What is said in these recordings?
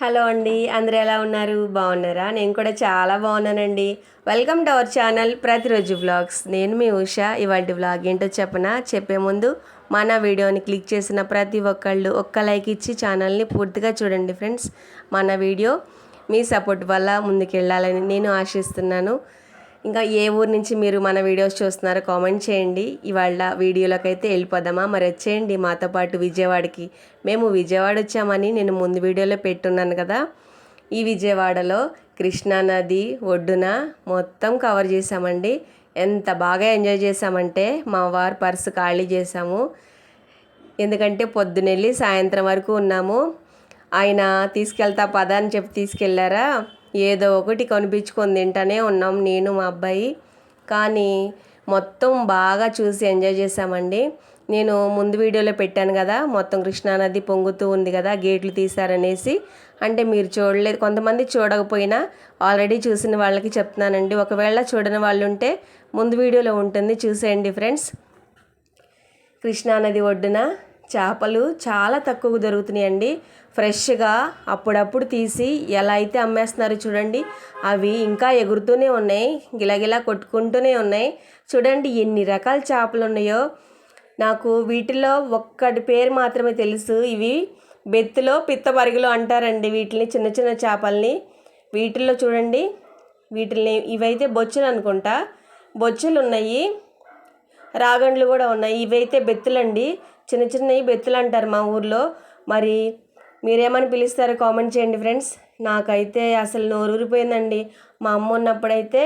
Hello అండి అందరూ ఎలా ఉన్నారు? బాగున్నారా? నేను కూడా చాలా బాగున్నానండి. వెల్కమ్ టు అవర్ ఛానల్ ప్రతిరోజు వ్లాగ్స్ నేను మీ ఉష. ఇవాళ వ్లాగ్ ఏంటో చెప్పనా? చెప్పే ముందు మన వీడియోని క్లిక్ చేసిన ప్రతి ఒక్కళ్ళు ఒక్క లైక్ ఇచ్చి ఛానల్ని పూర్తిగా చూడండి ఫ్రెండ్స్ మన వీడియో మీ సపోర్ట్ వల్ల ముందుకెళ్ళాలని నేను ఆశిస్తున్నాను. ఇంకా ఏ ఊరు నుంచి మీరు మన వీడియోస్ చూస్తున్నారో కామెంట్ చేయండి. ఇవాళ వీడియోలోకి అయితే వెళ్ళిపోదామా? మరి వచ్చేయండి మాతో పాటు విజయవాడకి. మేము విజయవాడ వచ్చామని నేను ముందు వీడియోలో పెట్టున్నాను కదా. ఈ విజయవాడలో కృష్ణా నది ఒడ్డున మొత్తం కవర్ చేసామండి ఎంత బాగా ఎంజాయ్ చేసామంటే మా వారు పర్సు ఖాళీ చేసాము ఎందుకంటే పొద్దునెళ్ళి సాయంత్రం వరకు ఉన్నాము. ఆయన తీసుకెళ్తా పదా అని చెప్పి తీసుకెళ్ళారా? ఏదో ఒకటి కొనిపించుకొని తింటానే ఉన్నాం నేను మా అబ్బాయి. కానీ మొత్తం బాగా చూసి ఎంజాయ్ చేశామండి. నేను ముందు వీడియోలో పెట్టాను కదా మొత్తం కృష్ణానది పొంగుతూ ఉంది కదా గేట్లు తీశారనేసి. అంటే మీరు చూడలేదు కొంతమంది చూడకపోయినా ఆల్రెడీ చూసిన వాళ్ళకి చెప్తున్నానండి. ఒకవేళ చూడని వాళ్ళు ఉంటే ముందు వీడియోలో ఉంటుంది చూసేయండి ఫ్రెండ్స్. కృష్ణానది ఒడ్డున చేపలు చాలా తక్కువ దొరుకుతున్నాయండి. ఫ్రెష్గా అప్పుడప్పుడు తీసి ఎలా అయితే అమ్మేస్తున్నారు చూడండి. అవి ఇంకా ఎగురుతూనే ఉన్నాయి. గిలగిలా కొట్టుకుంటూనే ఉన్నాయి. చూడండి ఎన్ని రకాల చేపలు ఉన్నాయో. నాకు వీటిలో ఒక్కటి పేరు మాత్రమే తెలుసు. ఇవి బెత్తిలో పిత్తపరిగలు అంటారండి వీటిని చిన్న చిన్న చేపల్ని. వీటిల్లో చూడండి. వీటిని ఇవైతే బొచ్చులు అనుకుంటా. బొచ్చులు ఉన్నాయి రాగండ్లు కూడా ఉన్నాయి. ఇవైతే బెత్తులండి. చిన్న చిన్నవి బెత్తులు అంటారు మా ఊర్లో. మరి మీరేమని పిలుస్తారో? కామెంట్ చేయండి ఫ్రెండ్స్. నాకైతే అసలు నోరూరిపోయిందండి. మా అమ్మ ఉన్నప్పుడైతే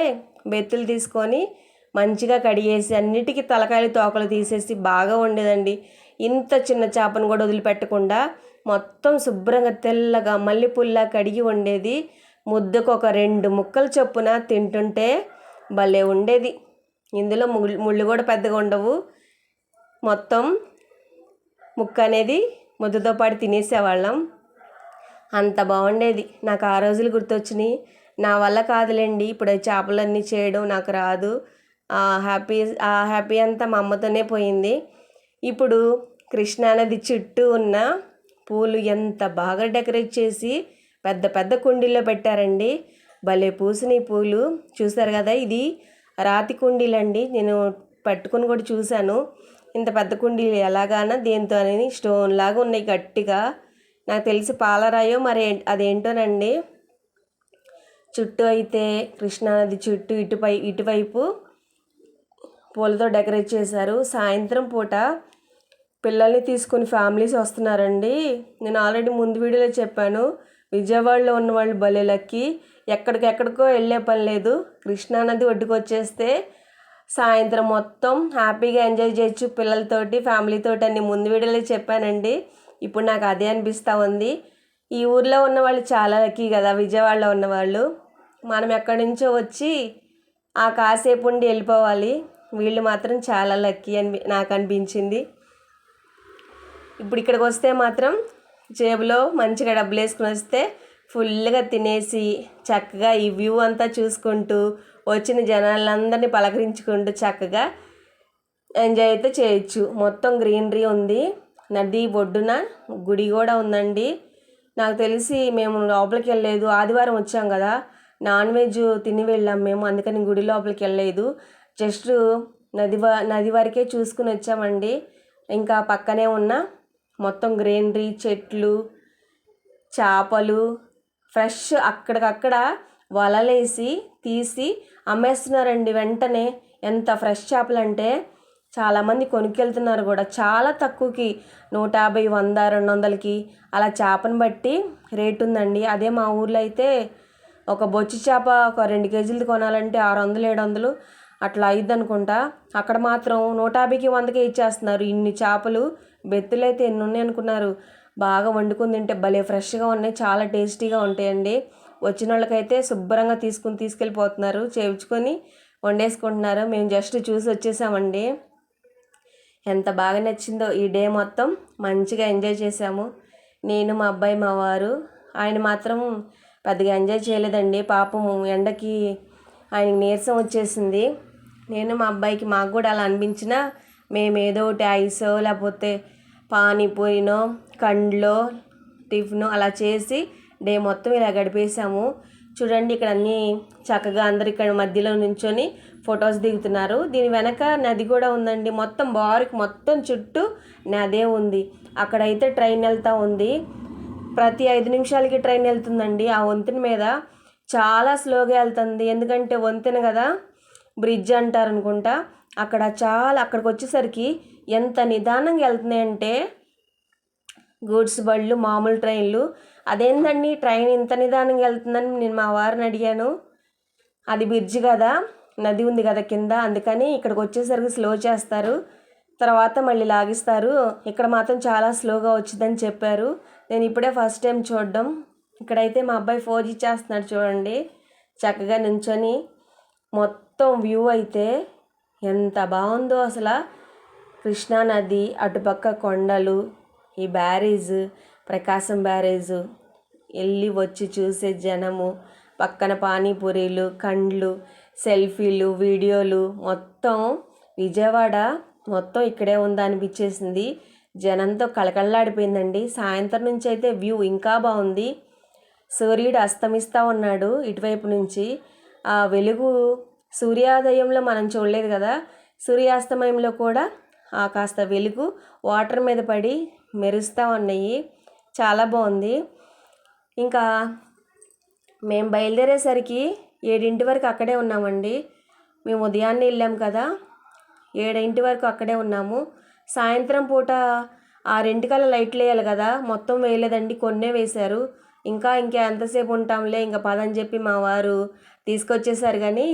బెత్తులు తీసుకొని మంచిగా కడిగేసి అన్నిటికీ తలకాయలు తోకలు తీసేసి బాగా ఉండేదండి ఇంత చిన్న చేపను కూడా వదిలిపెట్టకుండా మొత్తం శుభ్రంగా తెల్లగా మల్లెపుల్లా కడిగి వండేది. ముద్దకు ఒక రెండు ముక్కలు చొప్పున తింటుంటే భలే ఉండేది. ఇందులో ముళ్ళు కూడా పెద్దగా ఉండవు. మొత్తం ముక్క అనేది ముద్దతో పాటు తినేసేవాళ్ళం. అంత బాగుండేది. నాకు ఆ రోజులు గుర్తొచ్చినాయి. నా వల్ల కాదులేండి. ఇప్పుడు చేపలన్నీ చేయడం నాకు రాదు. ఆ హ్యాపీ ఆ హ్యాపీ అంతా మా అమ్మతోనే పోయింది. ఇప్పుడు కృష్ణానది చుట్టూ ఉన్న పూలు ఎంత బాగా డెకరేట్ చేసి పెద్ద పెద్ద కుండీల్లో పెట్టారండి. భలే పూసిన పూలు. చూసారు కదా ఇది? రాతి కుండీలండి. నేను పట్టుకుని కూడా చూశాను. ఇంత పెద్ద కుండీలు ఎలాగానా దేంతో అనేది స్టోన్ లాగా ఉన్నాయి గట్టిగా. నాకు తెలిసి పాలరాయో మరి అదేంటోనండి? చుట్టూ అయితే కృష్ణానది చుట్టూ ఇటుపై ఇటువైపు పూలతో డెకరేట్ చేశారు. సాయంత్రం పూట పిల్లల్ని తీసుకుని ఫ్యామిలీస్ వస్తున్నారండి. నేను ఆల్రెడీ ముందు వీడియోలో చెప్పాను విజయవాడలో ఉన్న వాళ్ళు భలే లక్కి. ఎక్కడికెక్కడికో వెళ్ళే పని లేదు. కృష్ణానది ఒడ్డుకు వచ్చేస్తే సాయంత్రం మొత్తం హ్యాపీగా ఎంజాయ్ చేయొచ్చు. పిల్లలతోటి ఫ్యామిలీతోటి అని ముందు వీడియోలో చెప్పానండి. ఇప్పుడు నాకు అదే అనిపిస్తూ ఉంది. ఈ ఊర్లో ఉన్న వాళ్ళు చాలా లక్కీ కదా విజయవాడలో ఉన్నవాళ్ళు. మనం ఎక్కడి నుంచో వచ్చి ఆ కాసేపు ఉండి వెళ్ళిపోవాలి. వీళ్ళు మాత్రం చాలా లక్కీ అని నాకు అనిపించింది. ఇప్పుడు ఇక్కడికి వస్తే మాత్రం జేబులో మంచిగా డబ్బులు వేసుకుని వస్తే ఫుల్గా తినేసి చక్కగా ఈ వ్యూ అంతా చూసుకుంటూ వచ్చిన జనాలందరినీ పలకరించుకుంటూ చక్కగా ఎంజాయ్ అయితే చేయొచ్చు. మొత్తం గ్రీనరీ ఉంది. నది ఒడ్డున గుడి కూడా ఉందండి. నాకు తెలిసి మేము లోపలికి వెళ్ళలేదు. ఆదివారం వచ్చాం కదా. నాన్ వెజ్ తిని వెళ్ళాం మేము అందుకని గుడి లోపలికి వెళ్ళలేదు. జస్ట్ నది నది వరకే చూసుకుని వచ్చామండి. ఇంకా పక్కనే ఉన్న మొత్తం గ్రీనరీ చెట్లు చేపలు ఫ్రెష్ అక్కడికక్కడ వలలేసి తీసి అమ్మేస్తున్నారండి వెంటనే. ఎంత ఫ్రెష్ చేపలు అంటే చాలామంది కొనుక్కెళ్తున్నారు కూడా. చాలా తక్కువకి నూట యాభై వంద రెండు వందలకి అలా చేపను బట్టి రేటు ఉందండి. అదే మా ఊర్లో అయితే ఒక బొచ్చి చేప ఒక రెండు కేజీలు కొనాలంటే ఆరు వందలు ఏడు వందలు అట్లా అయింది అనుకుంటా. అక్కడ మాత్రం నూట యాభైకి వందకే ఇచ్చేస్తున్నారు. ఇన్ని చేపలు బెత్తులు అయితే ఎన్ని ఉన్నాయి అనుకున్నారు. బాగా వండుకుని తింటే భలే ఫ్రెష్గా ఉన్నాయి. చాలా టేస్టీగా ఉంటాయండి. వచ్చిన వాళ్ళకైతే శుభ్రంగా తీసుకుని తీసుకెళ్ళిపోతున్నారు. చేయించుకొని వండేసుకుంటున్నారు. మేము జస్ట్ చూసి వచ్చేసామండి. ఎంత బాగా నచ్చిందో ఈ డే మొత్తం. మంచిగా ఎంజాయ్ చేసాము నేను మా అబ్బాయి మా వారు. ఆయన మాత్రం పెద్దగా ఎంజాయ్ చేయలేదండి. పాపం ఎండకి ఆయనకి నీరసం వచ్చేసింది. నేను మా అబ్బాయికి మాకు కూడా అలా అనిపించినా మేము ఏదో ఒకటి ఐసో లేకపోతే పానీపూరినో కండ్లో టిఫిన్ అలా చేసి డే మొత్తం ఇలా గడిపేశాము. చూడండి ఇక్కడ అన్నీ చక్కగా అందరు ఇక్కడ మధ్యలో నుంచొని ఫొటోస్ దిగుతున్నారు. దీని వెనక నది కూడా ఉందండి. మొత్తం బారుకి మొత్తం చుట్టూ నదే ఉంది. అక్కడైతే ట్రైన్ వెళ్తూ ఉంది. ప్రతి ఐదు నిమిషాలకి ట్రైన్ వెళ్తుందండి. ఆ వంతెన మీద చాలా స్లోగా వెళ్తుంది. ఎందుకంటే వంతెన కదా బ్రిడ్జ్ అంటారు అనుకుంటా. అక్కడ చాలా అక్కడికి వచ్చేసరికి ఎంత నిదానంగా వెళ్తున్నాయంటే గూడ్స్ బళ్ళు మామూలు ట్రైన్లు అదేంటండి ట్రైన్ ఇంత నిదానంగా వెళ్తుందని నేను మా వారిని అడిగాను. అది బ్రిడ్జ్ కదా నది ఉంది కదా కింద అందుకని ఇక్కడికి వచ్చేసరికి స్లో చేస్తారు. తర్వాత మళ్ళీ లాగిస్తారు. ఇక్కడ మాత్రం చాలా స్లోగా వచ్చిందని చెప్పారు. నేను ఇప్పుడే ఫస్ట్ టైం చూడడం. ఇక్కడైతే మా అబ్బాయి ఫోర్ జీ చేస్తున్నాడు చూడండి. చక్కగా నించొని మొత్తం వ్యూ అయితే ఎంత బాగుందో అసలు. కృష్ణా నది అటుపక్క కొండలు ఈ బ్యారేజ్ ప్రకాశం బ్యారేజు. వెళ్ళి వచ్చి చూసే జనము పక్కన పానీపూరీలు కండ్లు సెల్ఫీలు వీడియోలు. మొత్తం విజయవాడ మొత్తం ఇక్కడే ఉందా అనిపించేసింది. జనంతో కళకళలాడిపోయిందండి. సాయంత్రం నుంచి అయితే వ్యూ ఇంకా బాగుంది. సూర్యుడు అస్తమిస్తూ ఉన్నాడు ఇటువైపు నుంచి. ఆ వెలుగు సూర్యోదయంలో మనం చూడలేదు కదా. సూర్యాస్తమయంలో కూడా ఆ కాస్త వెలుగు వాటర్ మీద పడి మెరుస్తూ ఉన్నాయి. చాలా బాగుంది. ఇంకా మేము బయలుదేరేసరికి ఏడింటి వరకు అక్కడే ఉన్నామండి. మేము ఉదయాన్నే వెళ్ళాం కదా. ఏడింటి వరకు అక్కడే ఉన్నాము. సాయంత్రం పూట ఆరింటికల్లా లైట్లు వేయాలి కదా. మొత్తం వేయలేదండి. కొన్నే వేశారు. ఇంకా ఇంకా ఎంతసేపు ఉంటాంలే ఇంకా పదని చెప్పి మా వారు తీసుకొచ్చేసారు కానీ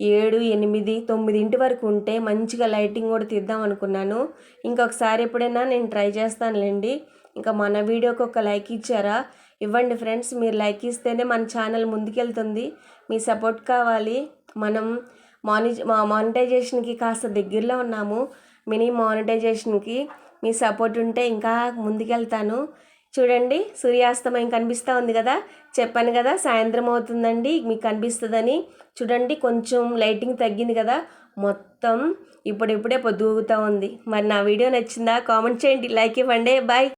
ఏడు ఎనిమిది తొమ్మిదింటి వరకు ఉంటే మంచిగా లైటింగ్ కూడా తీద్దాం అనుకున్నాను. ఇంకొకసారి ఎప్పుడైనా నేను ట్రై చేస్తానులేండి. ఇంకా మన వీడియోకి ఒక లైక్ ఇచ్చారా? ఇవ్వండి ఫ్రెండ్స్ మీరు లైక్ ఇస్తేనే మన ఛానల్ ముందుకెళ్తుంది. మీ సపోర్ట్ కావాలి. మనం మాని మానిటైజేషన్కి కాస్త దగ్గరలో ఉన్నాము. మినీ మానిటైజేషన్కి మీ సపోర్ట్ ఉంటే ఇంకా ముందుకెళ్తాను. చూడండి సూర్యాస్తమయం కనిపిస్తూ ఉంది కదా? చెప్పాను కదా సాయంత్రం అవుతుందండి మీకు కనిపిస్తుందని. చూడండి కొంచెం లైటింగ్ తగ్గింది కదా? మొత్తం ఇప్పుడిప్పుడే పొద్దుగుతూ ఉంది. మరి నా వీడియో నచ్చిందా? కామెంట్ చేయండి. లైక్ ఇవ్వండి. బాయ్.